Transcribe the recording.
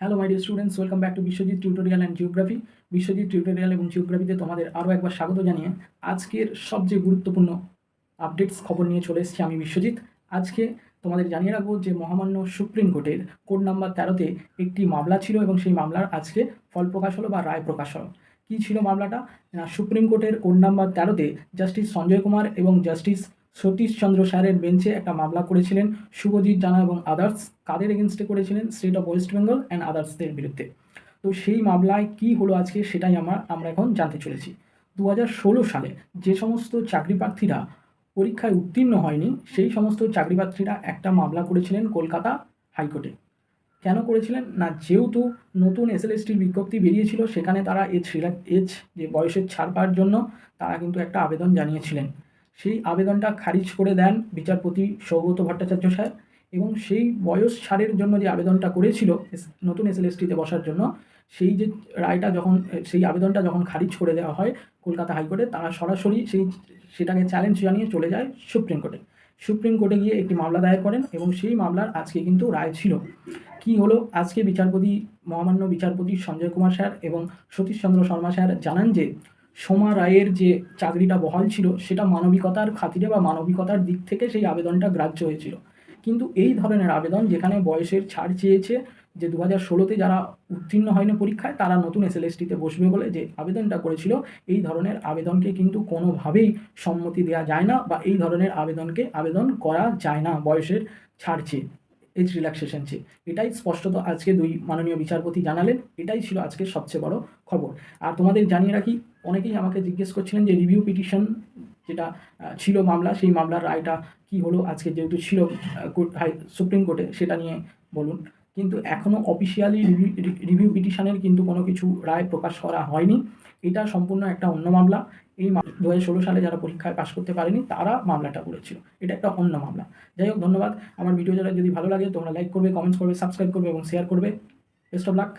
Hello my dear students welcome back to Biswajit tutorial and geography Biswajit tutorial এবং জিওগ্রাফিতে তোমাদের আরও একবার স্বাগত জানিয়ে আজকের সবচেয়ে গুরুত্বপূর্ণ আপডেটস খবর নিয়ে চলে এসেছি আমি বিশ্বজিৎ আজকে তোমাদের জানিয়ে রাখব যে মহামান্য সুপ্রিম কোর্টের কোড নাম্বার তেরোতে একটি মামলা ছিল এবং সেই মামলার আজকে ফল প্রকাশ হলো বা রায় প্রকাশ হলো। কী ছিল মামলাটা? সুপ্রিম কোর্টের কোড নাম্বার তেরোতে জাস্টিস সঞ্জয় কুমার এবং জাস্টিস সতীশ চন্দ্র স্যারের বেঞ্চে একটা মামলা করেছিলেন শুভজিৎ জানা এবং আদার্স কাদের এগেনস্টে করেছিলেন? State of West Bengal and আদার্সদের বিরুদ্ধে। তো সেই মামলায় কি হলো আজকে সেটাই আমার, আমরা এখন জানতে চলেছি। দু সালে যে সমস্ত চাকরি প্রার্থীরা পরীক্ষায় উত্তীর্ণ হয়নি, সেই সমস্ত চাকরি প্রার্থীরা একটা মামলা করেছিলেন কলকাতা হাইকোর্টে। কেন করেছিলেন? না, যেহেতু নতুন এসএলএসটির বিজ্ঞপ্তি বেরিয়েছিল, সেখানে তারা এজ এজ, যে বয়সের ছাড় পাওয়ার জন্য তারা কিন্তু একটা আবেদন জানিয়েছিলেন। সেই আবেদনটা খারিজ করে দেন বিচারপতি সৌগত ভট্টাচার্য স্যার এবং সেই বয়স ছাড়ের জন্য যে আবেদনটা করেছিল এস- নতুন এসএলএসটিতে বসার জন্য, সেই যে রায়টা যখন, সেই আবেদনটা যখন খারিজ করে দেওয়া হয় কলকাতা হাইকোর্টে, তারা সরাসরি সেই, সেটাকে চ্যালেঞ্জ জানিয়ে চলে যায় সুপ্রিম কোর্টে। সুপ্রিম কোর্টে গিয়ে একটি মামলা দায়ের করেন এবং সেই মামলার আজকে কিন্তু রায় ছিল। কি হলো? আজকে বিচারপতি, মহামান্য বিচারপতি সঞ্জয় কুমার স্যার এবং সতীশচন্দ্র শর্মা স্যার জানান যে সোমা রায়ের যে চাকরিটা বহাল ছিল, সেটা মানবিকতার খাতিরে বা মানবিকতার দিক থেকে সেই আবেদনটা গ্রাহ্য হয়েছিল। কিন্তু এই ধরনের আবেদন যেখানে বয়সের ছাড় চেয়েছে, যে দু হাজার ষোলোতে যারা উত্তীর্ণ হয়নি পরীক্ষায়, তারা নতুন এস এসএলএসটিতে বসবে বলে যে আবেদনটা করেছিল, এই ধরনের আবেদনকে কিন্তু কোনোভাবেই সম্মতি দেওয়া যায় না বা এই ধরনের আবেদনকে আবেদন করা যায় না বয়সের ছাড় চেয়ে। এজ রিল্যাক্সেশন চেয়ে এটাই স্পষ্টত আজকে দুই মাননীয় বিচারপতি জানালেন, এটাই ছিল আজকের সবচেয়ে বড় খবর। আর তোমাদের জানিয়ে রাখি, অনেকেই আমাকে জিজ্ঞেস করছিলেন যে রিভিউ পিটিশন যেটা ছিল মামলা, সেই মামলার রায়টা কি হলো? আজকে যেহেতু ছিল কোর্ট, হাই, সুপ্রিম কোর্টে, সেটা নিয়ে বলুন। কিন্তু এখনও অফিসিয়ালি রিভিউ পিটিশনের কিন্তু কোনো কিছু রায় প্রকাশ করা হয়নি। এটা সম্পূর্ণ একটা অন্য মামলা। এই দু ষোলো সালে যারা পরীক্ষায় পাশ করতে পারেনি, তারা মামলাটা করেছিল। এটা একটা অন্য মামলা। যাই হোক, ধন্যবাদ। আমার ভিডিও যারা যদি ভালো লাগে, তোমরা লাইক করবে কমেন্টস করবে সাবস্ক্রাইব করবে এবং শেয়ার করবে। Best of luck